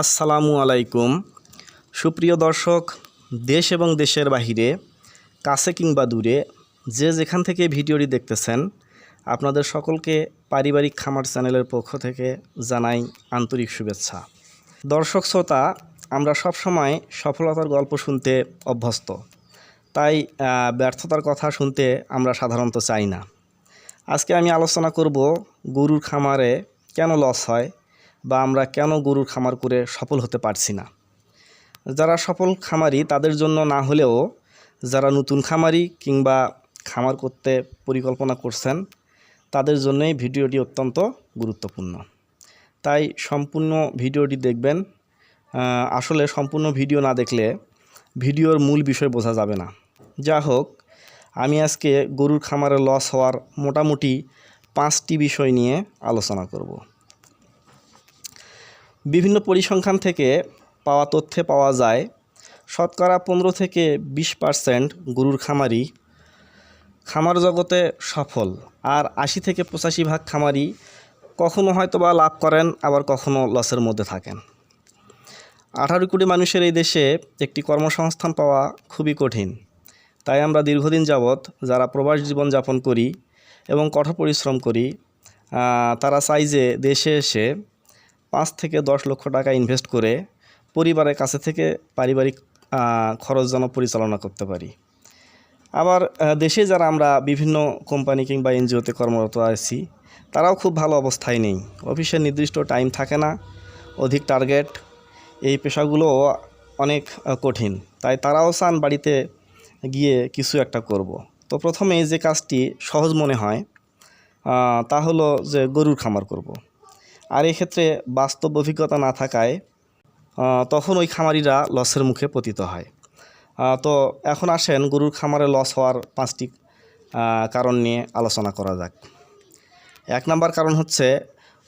আসসালামু আলাইকুম। সুপ্রিয় দর্শক, দেশ এবং দেশের বাহিরে, কাছে কিংবা দূরে, যে যেখান থেকে ভিডিওটি দেখতেছেন, আপনাদের সকলকে পারিবারিক খামার চ্যানেলের পক্ষ থেকে জানাই আন্তরিক শুভেচ্ছা। দর্শক শ্রোতা, আমরা সবসময় সফলতার গল্প শুনতে অভ্যস্ত। তাই ব্যর্থতার কথা শুনতে আমরা সাধারণত চাই না। আজকে আমি আলোচনা করব গরুর খামারে কেন লস হয় বা আমরা কেন গরুর খামার করে সফল হতে পারছি না? যারা সফল খামারি, তাদের জন্য না হলেও যারা নতুন খামারি কিংবা খামার করতে পরিকল্পনা করছেন, তাদের জন্যই ভিডিওটি অত্যন্ত গুরুত্বপূর্ণ। তাই সম্পূর্ণ ভিডিওটি দেখবেন। আসলে সম্পূর্ণ ভিডিও না দেখলে ভিডিওর মূল বিষয় বোঝা যাবে না। যা হোক, আমি আজকে গরুর খামারে লস হওয়ার মোটামুটি পাঁচটি বিষয় নিয়ে আলোচনা করব। বিভিন্ন পরিসংখ্যান থেকে পাওয়া তথ্যে পাওয়া যায়, শতকরা পনেরো থেকে বিশ পার্সেন্ট গরুর খামারি খামার জগতে সফল আর আশি থেকে পঁচাশি ভাগ খামারি কখনো হয়তো বা লাভ করেন, আবার কখনো লসের মধ্যে থাকেন। আঠারো কোটি মানুষের এই দেশে একটি কর্মসংস্থান পাওয়া খুবই কঠিন। তাই আমরা দীর্ঘদিন যাবৎ যারা প্রবাস জীবন যাপন করি এবং কঠোর পরিশ্রম করি তারা চাই যে দেশে এসে পাঁচ থেকে দশ লক্ষ টাকা ইনভেস্ট করে পরিবারের কাছে থেকে পারিবারিক খরচ যেন পরিচালনা করতে পারি আবার দেশে যারা আমরা বিভিন্ন কোম্পানি কিংবা এনজিওতে কর্মরত আছি, তারাও খুব ভালো অবস্থায় নেই অফিসের নির্দিষ্ট টাইম থাকে না, অধিক টার্গেট এই পেশাগুলো অনেক কঠিন তাই তারাও চান বাড়িতে গিয়ে কিছু একটা করব। তো প্রথমে যে কাজটি সহজ মনে হয় তা হলো যে গরুর খামার করব। আর এক্ষেত্রে বাস্তব অভিজ্ঞতা না থাকায় তখন ওই খামারিরা লসের মুখে পতিত হয়। তো এখন আসেন, গরুর খামারে লস হওয়ার পাঁচটি কারণ নিয়ে আলোচনা করা যাক। এক নাম্বার কারণ হচ্ছে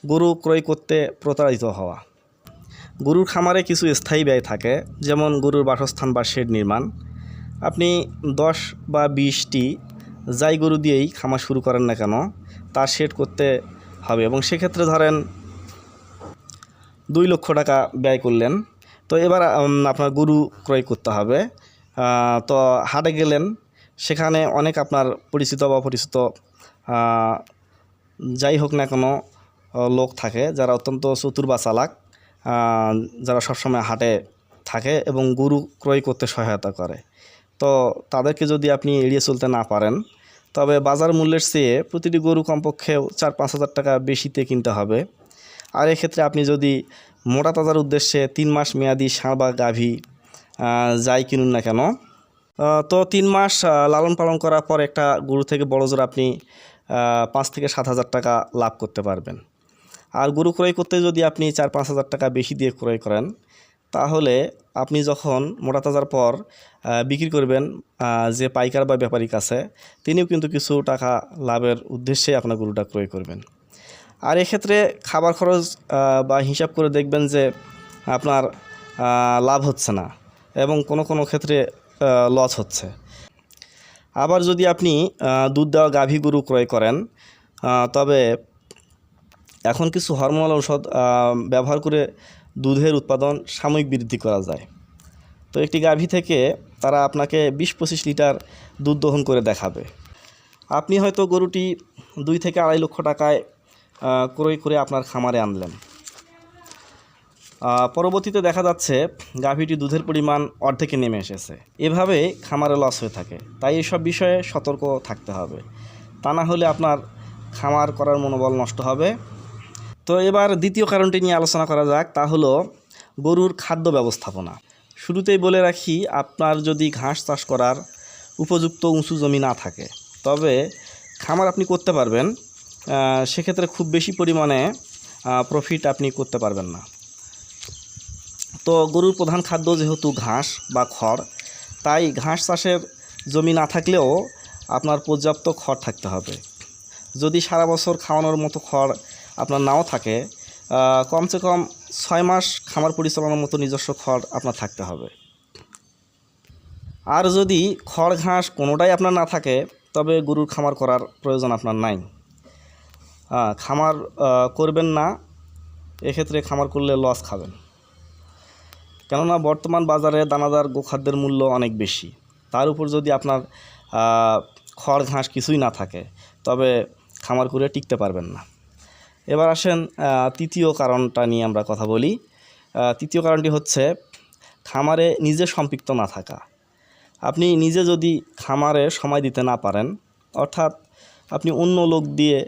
গরু ক্রয় করতে প্রতারিত হওয়া। গরুর খামারে কিছু স্থায়ী ব্যয় থাকে, যেমন গরুর বাসস্থান বা শেড নির্মাণ। আপনি দশ বা বিশটি যাই গরু দিয়েই খামার শুরু করেন না কেন, তার শেড করতে হবে এবং সেক্ষেত্রে ধরেন দুই লক্ষ টাকা ব্যয় করলেন। তো এবার আপনার গরু ক্রয় করতে হবে। তো হাটে গেলেন সেখানে অনেক আপনার পরিচিত বা অপরিচিত আহ, যাই হোক না কোনো লোক থাকে যারা অত্যন্ত চতুর বা চালাক যারা সবসময় হাটে থাকে এবং গরু ক্রয় করতে সহায়তা করে। তো তাদেরকে যদি আপনি এড়িয়ে চলতে না পারেন তবে বাজার মূল্যের চেয়ে প্রতিটি গরু কমপক্ষেও চার পাঁচ হাজার টাকা বেশিতে কিনতে হবে। আর এক্ষেত্রে আপনি যদি মোটা তাজার উদ্দেশ্যে তিন মাস মেয়াদি ষাঁড় বা গাভী যাই কিনুন না কেন তো তিন মাস লালন পালন করার পর একটা গরু থেকে বড় জোর আপনি পাঁচ থেকে সাত হাজার টাকা লাভ করতে পারবেন। আর গরু ক্রয় করতে যদি আপনি চার পাঁচ হাজার টাকা বেশি দিয়ে ক্রয় করেন, তাহলে আপনি যখন মোটা তাজার পর বিক্রি করবেন যে পাইকার বা ব্যাপারীর কাছে, তিনিও কিন্তু কিছু টাকা লাভের উদ্দেশ্যে আপনার গরুটা ক্রয় করবেন। আর এক্ষেত্রে খাবার খরচ বা হিসাব করে দেখবেন যে আপনার লাভ হচ্ছে না এবং কোনো কোনো ক্ষেত্রে লস হচ্ছে। আবার যদি আপনি দুধ দেওয়া গাভী গরু ক্রয় করেন তবে এখন কিছু হরমোনাল ঔষধ ব্যবহার করে দুধের উৎপাদন সাময়িক বৃদ্ধি করা যায়। তো একটি গাভী থেকে তারা আপনাকে বিশ পঁচিশ লিটার দুধ দহন করে দেখাবে। আপনি হয়তো গরুটি দুই থেকে আড়াই লক্ষ টাকায় ক্রয় করে আপনার খামারে আনলেন। পরবর্তীতে দেখা যাচ্ছে গাভীটি দুধের পরিমাণ অর্ধেকে নেমে এসেছে। এভাবে খামারে লস হয়ে থাকে। তাই এসব বিষয়ে সতর্ক থাকতে হবে। তা না হলে আপনার খামার করার মনোবল নষ্ট হবে। তো এবার দ্বিতীয় কারণটি নিয়ে আলোচনা করা যাক, তা হলো গরুর খাদ্য ব্যবস্থাপনা। শুরুতেই বলে রাখি, আপনার যদি ঘাস চাষ করার উপযুক্ত উঁচু জমি না থাকে, তবে খামার আপনি করতে পারবেন। সেক্ষেত্রে খুব বেশি পরিমাণে প্রফিট আপনি করতে পারবেন না। তো গরুর প্রধান খাদ্য যেহেতু ঘাস বা খড়, তাই ঘাস চাষের জমি না থাকলেও আপনার পর্যাপ্ত খড় থাকতে হবে। যদি সারা বছর খাওয়ানোর মতো খড় আপনার নাও থাকে কমসে কম ছয় মাস খামার পরিচালনার মতো নিজস্ব খড় আপনার থাকতে হবে। আর যদি খড় ঘাস কোনোটাই আপনার না থাকে, তবে গরুর খামার করার প্রয়োজন আপনার নাই। খামার করবেন না, এক্ষেত্রে খামার করলে লস খাবেন। কেননা বর্তমান বাজারে দানাদার গোখাদ্যের মূল্য অনেক বেশি। তার উপর যদি আপনার খড়, ঘাস কিছুই না থাকে, তবে খামার করে টিকতে পারবেন না। এবার আসেন তৃতীয় কারণটা নিয়ে আমরা কথা বলি। তৃতীয় কারণটি হচ্ছে, খামারে নিজে সম্পৃক্ত না থাকা। আপনি নিজে যদি খামারে সময় দিতে না পারেন, অর্থাৎ আপনি অন্য লোক দিয়ে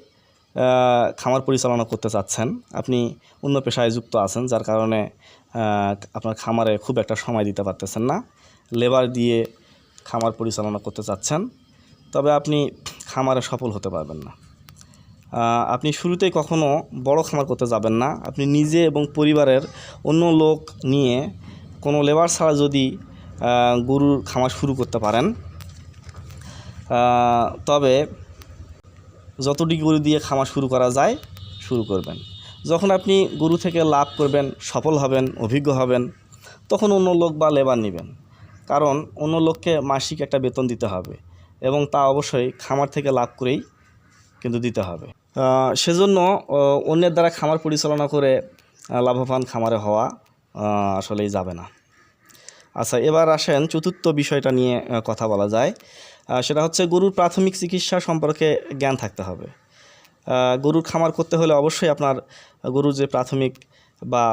খামার পরিচালনা করতে চাচ্ছেন। আপনি অন্য পেশায় যুক্ত আছেন, যার কারণে আপনার খামারে খুব একটা সময় দিতে পারতেছেন না। লেবার দিয়ে খামার পরিচালনা করতে চাচ্ছেন, তবে আপনি খামারে সফল হতে পারবেন না। আপনি শুরুতেই কখনো বড় খামার করতে যাবেন না। আপনি নিজে এবং পরিবারের অন্য লোক নিয়ে কোনো লেবার ছাড়া যদি গরুর খামার শুরু করতে পারেন। তবে যতটি গরু দিয়ে খামার শুরু করা যায়, শুরু করবেন। যখন আপনি গরু থেকে লাভ করবেন, সফল হবেন, অভিজ্ঞ হবেন, তখন অন্য লোক বা লেবার নেবেন। কারণ অন্য লোককে মাসিক একটা বেতন দিতে হবে এবং তা অবশ্যই খামার থেকে লাভ করেই কিন্তু দিতে হবে। সেজন্য অন্যের দ্বারা খামার পরিচালনা করে লাভবান খামারে হওয়া আসলেই যাবে না। আচ্ছা এবার আসেন চতুর্থ বিষয়টা নিয়ে কথা বলা যায়। সেটা হচ্ছে গরুর প্রাথমিক চিকিৎসা সম্পর্কে জ্ঞান থাকতে হবে। গরুর খামার করতে হলে অবশ্যই আপনার গরুর যে প্রাথমিক বা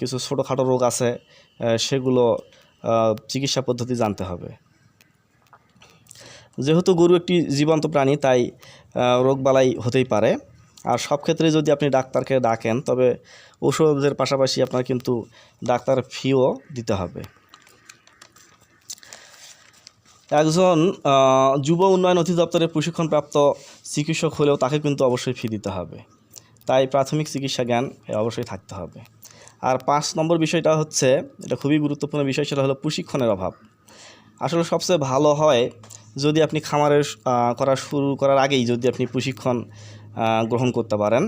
কিছু ছোটোখাটো রোগ আছে সেগুলো চিকিৎসা পদ্ধতি জানতে হবে। যেহেতু গরু একটি জীবন্ত প্রাণী, তাই রোগবালাই হতেই পারে। আর সব ক্ষেত্রে যদি আপনি ডাক্তারকে ডাকেন, তবে ওষুধের পাশাপাশি আপনার কিন্তু ডাক্তার ফিও দিতে হবে। একজন যুব উন্নয়ন অধিদপ্তরের প্রশিক্ষণপ্রাপ্ত চিকিৎসক হলেও তাকে কিন্তু অবশ্যই ফি দিতে হবে। তাই প্রাথমিক চিকিৎসা জ্ঞান অবশ্যই থাকতে হবে। আর পাঁচ নম্বর বিষয়টা হচ্ছে, এটা খুবই গুরুত্বপূর্ণ বিষয়, সেটা হলো প্রশিক্ষণের অভাব। আসলে সবচেয়ে ভালো হয় যদি আপনি খামারের করা শুরু করার আগেই যদি আপনি প্রশিক্ষণ গ্রহণ করতে পারেন।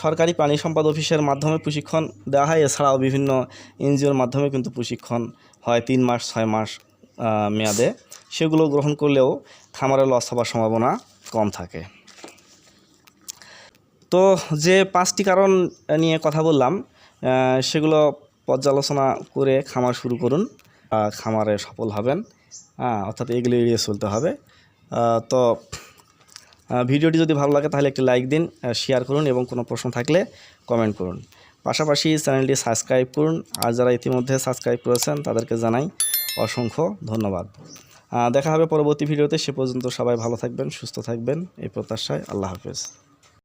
সরকারি প্রাণী সম্পদ অফিসের মাধ্যমে প্রশিক্ষণ দেওয়া হয়। এছাড়াও বিভিন্ন এনজিওর মাধ্যমে কিন্তু প্রশিক্ষণ হয় তিন মাস, ছয় মাস মেয়াদে। সেগুলো গ্রহণ করলেও খামারে লস হওয়ার সম্ভাবনা কম থাকে। তো যে পাঁচটি কারণ নিয়ে কথা বললাম সেগুলো পর্যালোচনা করে খামার শুরু করুন খামারে সফল হবেন। অর্থাৎ এগুলো এড়িয়ে চলতে হবে। তো ভিডিওটি যদি ভালো লাগে তাহলে একটি লাইক দিন শেয়ার করুন এবং কোনো প্রশ্ন থাকলে কমেন্ট করুন। পাশাপাশি চ্যানেলটি সাবস্ক্রাইব করুন। আর যারা ইতিমধ্যে সাবস্ক্রাইব করেছেন, তাদেরকে জানাই অসংখ্য ধন্যবাদ। দেখা হবে পরবর্তী ভিডিওতে। সে পর্যন্ত সবাই ভালো থাকবেন, সুস্থ থাকবেন। এই প্রত্যাশায় আল্লাহ হাফেজ।